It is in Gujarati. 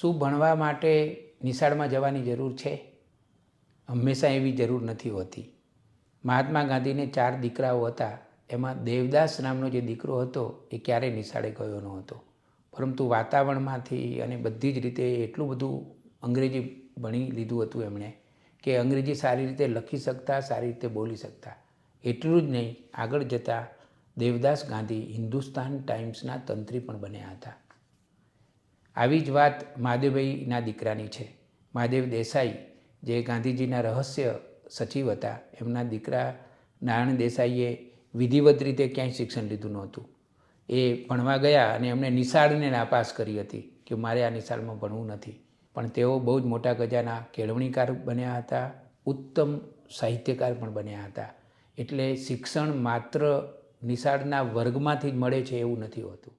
શું ભણવા માટે નિશાળમાં જવાની જરૂર છે? હંમેશા એવી જરૂર નથી હોતી. મહાત્મા ગાંધીને ચાર દીકરાઓ હતા. એમાં દેવદાસ નામનો જે દીકરો હતો, એ ક્યારેય નિશાળે ગયો ન હતો. પરંતુ વાતાવરણમાંથી અને બધી જ રીતે એટલું બધું અંગ્રેજી ભણી લીધું હતું એમણે કે અંગ્રેજી સારી રીતે લખી શકતા, સારી રીતે બોલી શકતા. એટલું જ નહીં, આગળ જતાં દેવદાસ ગાંધી હિન્દુસ્તાન ટાઈમ્સના તંત્રી પણ બન્યા હતા. આવી જ વાત મહાદેવભાઈના દીકરાની છે. મહાદેવ દેસાઈ, જે ગાંધીજીના રહસ્ય સચિવ હતા, એમના દીકરા નારાયણ દેસાઈએ વિધિવત રીતે ક્યાંય શિક્ષણ લીધું નહોતું. એ ભણવા ગયા અને એમણે નિશાળને નાપાસ કરી હતી કે મારે આ નિશાળમાં ભણવું નથી. પણ તેઓ બહુ જ મોટા ગજાના કેળવણીકાર બન્યા હતા, ઉત્તમ સાહિત્યકાર પણ બન્યા હતા. એટલે શિક્ષણ માત્ર નિશાળના વર્ગમાંથી જ મળે છે એવું નથી હોતું.